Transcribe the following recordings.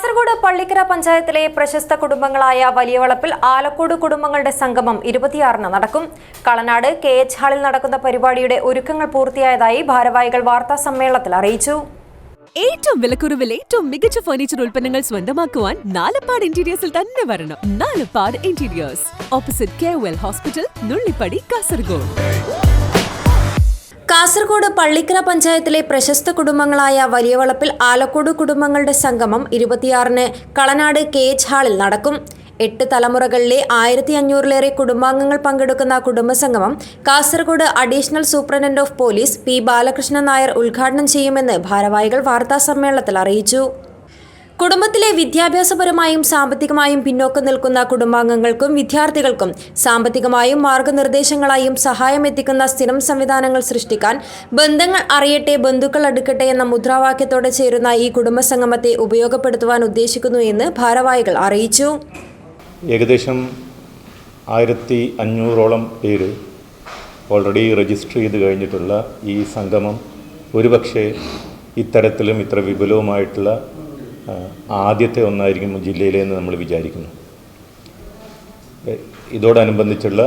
കാസർഗോഡ് പള്ളിക്കര പഞ്ചായത്തിലെ പ്രശസ്ത കുടുംബങ്ങളായ വലിയവളപ്പിൽ ആലക്കോട് കുടുംബങ്ങളുടെ സംഗമം ഇരുപത്തിയാറിന് നടക്കും. കളനാട് കെ എച്ച് ഹാളിൽ നടക്കുന്ന പരിപാടിയുടെ ഒരുക്കങ്ങൾ പൂർത്തിയായതായി ഭാരവാഹികൾ വാർത്താ സമ്മേളനത്തിൽ അറിയിച്ചു. ഏറ്റവും വിലക്കുറവിൽ ഏറ്റവും മികച്ച ഫർണിച്ചർ ഉൽപ്പന്നങ്ങൾ സ്വന്തമാക്കുവാൻ നാലപ്പാട് ഇന്റീരിയേഴ്സിൽ തന്നെ വരണം. Nalappad interiors opposite K hospital Nullippadi Kasaragod Kasaragod Pallikkara പഞ്ചായത്തിലെ പ്രശസ്ത കുടുംബങ്ങളായ വലിയവളപ്പിൽ ആലക്കോട് കുടുംബങ്ങളുടെ സംഗമം ഇരുപത്തിയാറിന് കളനാട് കെ എച്ച് ഹാളിൽ നടക്കും. എട്ട് തലമുറകളിലെ ആയിരത്തി അഞ്ഞൂറിലേറെ കുടുംബാംഗങ്ങൾ പങ്കെടുക്കുന്ന കുടുംബസംഗമം Kasaragod additional superintendent of police P Balakrishnan Nair ഉദ്ഘാടനം ചെയ്യുമെന്ന് ഭാരവാഹികൾ വാർത്താസമ്മേളനത്തിൽ അറിയിച്ചു. കുടുംബത്തിലെ വിദ്യാഭ്യാസപരമായും സാമ്പത്തികമായും പിന്നോക്കം നിൽക്കുന്ന കുടുംബാംഗങ്ങൾക്കും വിദ്യാർത്ഥികൾക്കും സാമ്പത്തികമായും മാർഗനിർദ്ദേശങ്ങളായും സഹായം എത്തിക്കുന്ന സ്ഥിരം സംവിധാനങ്ങൾ സൃഷ്ടിക്കാൻ ബന്ധങ്ങൾ അറിയട്ടെ ബന്ധുക്കൾ അടുക്കട്ടെ എന്ന മുദ്രാവാക്യത്തോടെ ചേരുന്ന ഈ കുടുംബസംഗമത്തെ ഉപയോഗപ്പെടുത്തുവാൻ ഉദ്ദേശിക്കുന്നു എന്ന് ഭാരവാഹികൾ അറിയിച്ചു. ഏകദേശം ആയിരത്തി അഞ്ഞൂറോളം പേര് ഓൾറെഡി രജിസ്റ്റർ ചെയ്ത് കഴിഞ്ഞിട്ടുള്ള ഈ സംഗമം ഒരുപക്ഷെ ഇത്തരത്തിലും ഇത്ര വിപുലവുമായിട്ടുള്ള ആദ്യത്തെ ഒന്നായിരിക്കും ജില്ലയിലെ എന്ന് നമ്മൾ വിചാരിക്കുന്നു. ഇതോടനുബന്ധിച്ചുള്ള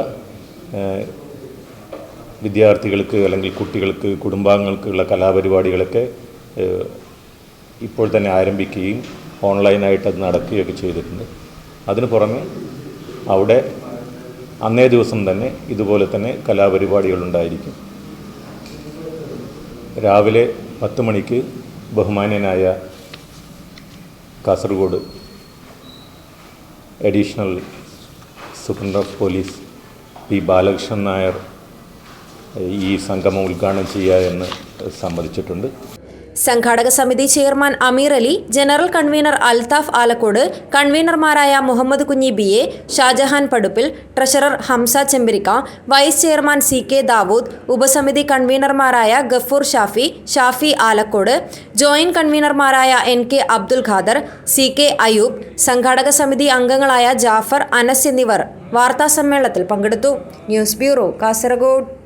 വിദ്യാർത്ഥികൾക്ക് അല്ലെങ്കിൽ കുട്ടികൾക്ക് കുടുംബാംഗങ്ങൾക്കുള്ള കലാപരിപാടികളൊക്കെ ഇപ്പോൾ തന്നെ ആരംഭിക്കുകയും ഓൺലൈനായിട്ട് അത് നടക്കുകയൊക്കെ ചെയ്തിട്ടുണ്ട്. അതിന് പുറമെ അവിടെ അന്നേ ദിവസം തന്നെ ഇതുപോലെ തന്നെ കലാപരിപാടികളുണ്ടായിരിക്കും. രാവിലെ പത്ത് മണിക്ക് ബഹുമാന്യനായ Kasaragod additional superintendent of police P Balakrishnan Nair ഈ സംഗമം ഉദ്ഘാടനം ചെയ്യുക എന്ന് സമ്മതിച്ചിട്ടുണ്ട്. സംഘാടക സമിതി chairman Amir Ali general convener Althaf Alakode കൺവീനർമാരായ Muhammad Kunhi B A Shajahan പടുപ്പിൽ treasurer Hamsa Chembarika vice chairman C K Dawood ഉപസമിതി കൺവീനർമാരായ Gafoor Shafi Shafi Alakode joint കൺവീനർമാരായ N K Abdul Khader C K Ayub സംഘാടക സമിതി അംഗങ്ങളായ ജാഫർ അനസ് എന്നിവർ വാർത്താസമ്മേളനത്തിൽ പങ്കെടുത്തു. News bureau Kasaragod.